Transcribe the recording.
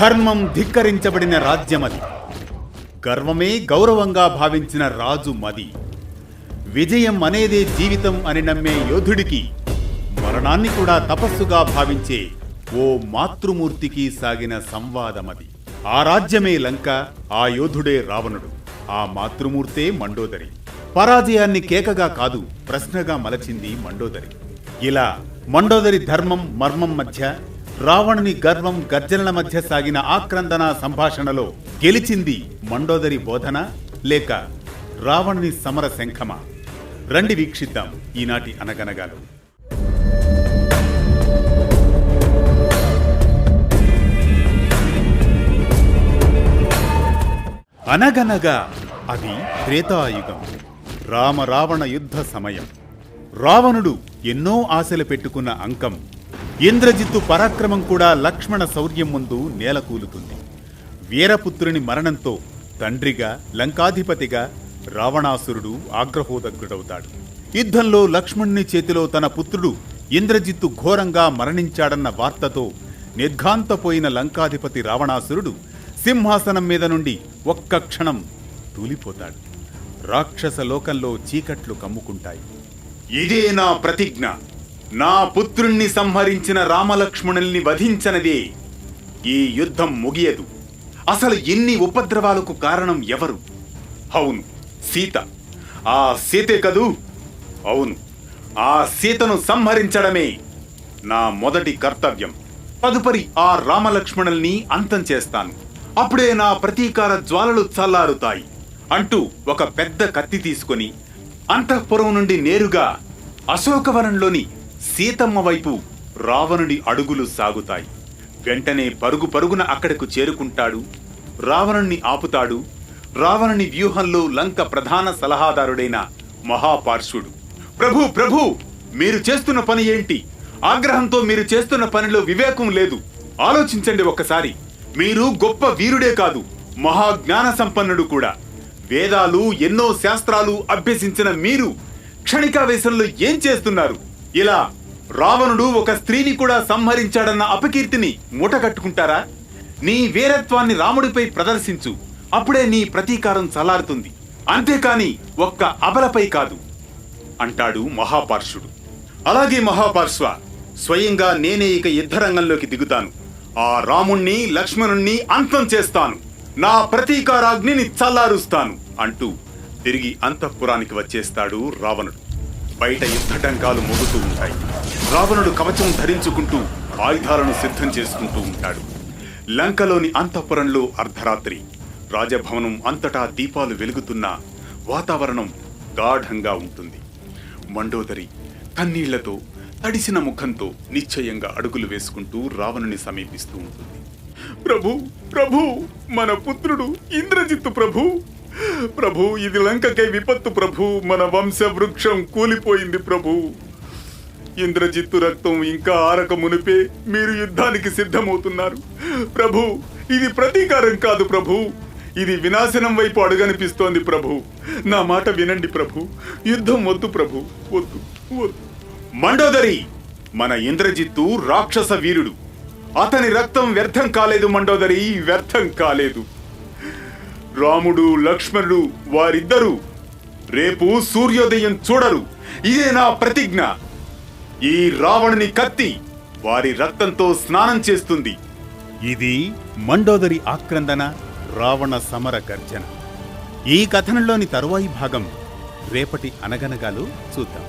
ధర్మం ధిక్కరించబడిన రాజ్యమది. గర్వమే గౌరవంగా భావించిన రాజు మది. విజయం అనేదే జీవితం అని నమ్మే యోధుడికి మరణాన్ని కూడా తపస్సుగా భావించే ఓ మాతృమూర్తికి సాగిన సంవాదమది. ఆ రాజ్యమే లంక ఆ యోధుడే రావణుడు. ఆ మాతృమూర్తే మండోదరి. పరాజయాన్ని కేకగా కాదు ప్రశ్నగా మలచింది మండోదరి. ఇలా మండోదరి ధర్మం మర్మం మధ్య రావణుని గర్వం గర్జనల మధ్య సాగిన ఆక్రందన సంభాషణలో గెలిచింది మండోదరి బోధన లేక రావణుని సమర శంఖమా? రండి వీక్షిద్దాం ఈనాటి అనగనగాలు. అనగనగా అది త్రేతాయుగం. రామ రావణ యుద్ధ సమయం. రావణుడు ఎన్నో ఆశలు పెట్టుకున్న అంకం. ఇంద్రజిత్తు పరాక్రమం కూడా లక్ష్మణ శౌర్యం ముందు నేలకూలుతుంది. వీరపుత్రుని మరణంతో తండ్రిగా లంకాధిపతిగా రావణాసురుడు ఆగ్రహోదగ్రుడవుతాడు యుద్ధంలో లక్ష్మణుని చేతిలో తన పుత్రుడు ఇంద్రజిత్తు ఘోరంగా మరణించాడన్న వార్తతో నిర్ఘాంతపోయిన లంకాధిపతి రావణాసురుడు సింహాసనం మీద నుండి ఒక్క క్షణం తూలిపోతాడు. రాక్షస లోకంలో చీకట్లు కమ్ముకుంటాయి. ఇదే నా ప్రతిజ్ఞ. నా పుత్రుణ్ణి సంహరించిన రామలక్ష్మణుల్ని వధించనదే ఈ యుద్ధం ముగియదు. అసలు ఎన్ని ఉపద్రవాలకు కారణం ఎవరు? అవును సీత. ఆ సీతే కదూ? అవును ఆ సీతను సంహరించడమే నా మొదటి కర్తవ్యం. తదుపరి ఆ రామలక్ష్మణుల్ని అంతం చేస్తాను. అప్పుడే నా ప్రతీకార జ్వాలలు చల్లారుతాయి. అంటూ ఒక పెద్ద కత్తి తీసుకొని అంతఃపురం నుండి నేరుగా అశోకవనంలోని సీతమ్మ వైపు రావణుడి అడుగులు సాగుతాయి. వెంటనే పరుగు పరుగున అక్కడకు చేరుకుంటాడు. రావణుణ్ణి ఆపుతాడు. రావణుని వ్యూహంలో లంక ప్రధాన సలహాదారుడైన మహాపార్శ్వుడు ప్రభు ప్రభు మీరు చేస్తున్న పని ఏంటి? ఆగ్రహంతో మీరు చేస్తున్న పనిలో వివేకం లేదు. ఆలోచించండి ఒక్కసారి. మీరు గొప్ప వీరుడే కాదు. మహాజ్ఞాన సంపన్నుడు కూడా. వేదాలు ఎన్నో శాస్త్రాలు అభ్యసించిన మీరు క్షణికావేశంలో ఏం చేస్తున్నారు? ఇలా రావణుడు ఒక స్త్రీని కూడా సంహరించాడన్న అపకీర్తిని మూటగట్టుకుంటారా? నీ వీరత్వాన్ని రాముడిపై ప్రదర్శించు. అప్పుడే నీ ప్రతీకారం చల్లారుతుంది. అంతేకాని ఒక్క అబలపై కాదు అంటాడు మహాపార్షుడు. అలాగే మహాపార్శ్వ స్వయంగా నేనే ఇక యుద్ధరంగంలోకి దిగుతాను. ఆ రాముణ్ణి లక్ష్మణుణ్ణి అంతం చేస్తాను. నా ప్రతీకారాగ్నిని చల్లారుస్తాను అంటూ తిరిగి అంతఃపురానికి వచ్చేస్తాడు రావణుడు. బయట యుద్ధటంకాలు మోగుతూ ఉంటాయి. రావణుడు కవచం ధరించుకుంటూ ఆయుధాలను సిద్ధం చేసుకుంటూ ఉంటాడు. లంకలోని అంతఃపురంలో అర్ధరాత్రి. రాజభవనం అంతటా దీపాలు వెలుగుతున్న వాతావరణం గాఢంగా ఉంటుంది. మండోదరి కన్నీళ్ళతో తడిసిన ముఖంతో నిశ్చయంగా అడుగులు వేసుకుంటూ రావణుని సమీపిస్తూ ఉంటుంది. ప్రభు ప్రభు మన పుత్రుడు ఇంద్రజిత్తు ప్రభు! ప్రభు ఇది లంకకై విపత్తు ప్రభు. మన వంశ వృక్షం కూలిపోయింది ప్రభు. ఇంద్రజిత్తు రక్తం ఇంకా ఆరక మునిపే మీరు యుద్ధానికి సిద్ధమవుతున్నారు. ప్రభు ఇది ప్రతీకారం కాదు ప్రభు. ఇది వినాశనం వైపు అడుగనిపిస్తోంది ప్రభు. నా మాట వినండి ప్రభు. యుద్ధం వద్దు ప్రభు. వద్దు వద్దు. మండోదరి మన ఇంద్రజిత్తు రాక్షస వీరుడు. అతని రక్తం వ్యర్థం కాలేదు మండోదరి వ్యర్థం కాలేదు. రాముడు లక్ష్మణుడు వారిద్దరూ రేపు సూర్యోదయం చూడరు. ఇదే నా ప్రతిజ్ఞ. ఈ రావణుని కత్తి వారి రక్తంతో స్నానం చేస్తుంది. ఇది మండోదరి ఆక్రందన రావణ సమర గర్జన. ఈ కథనంలోని తరువాయి భాగం రేపటి అనగనగాలు చూద్దాం.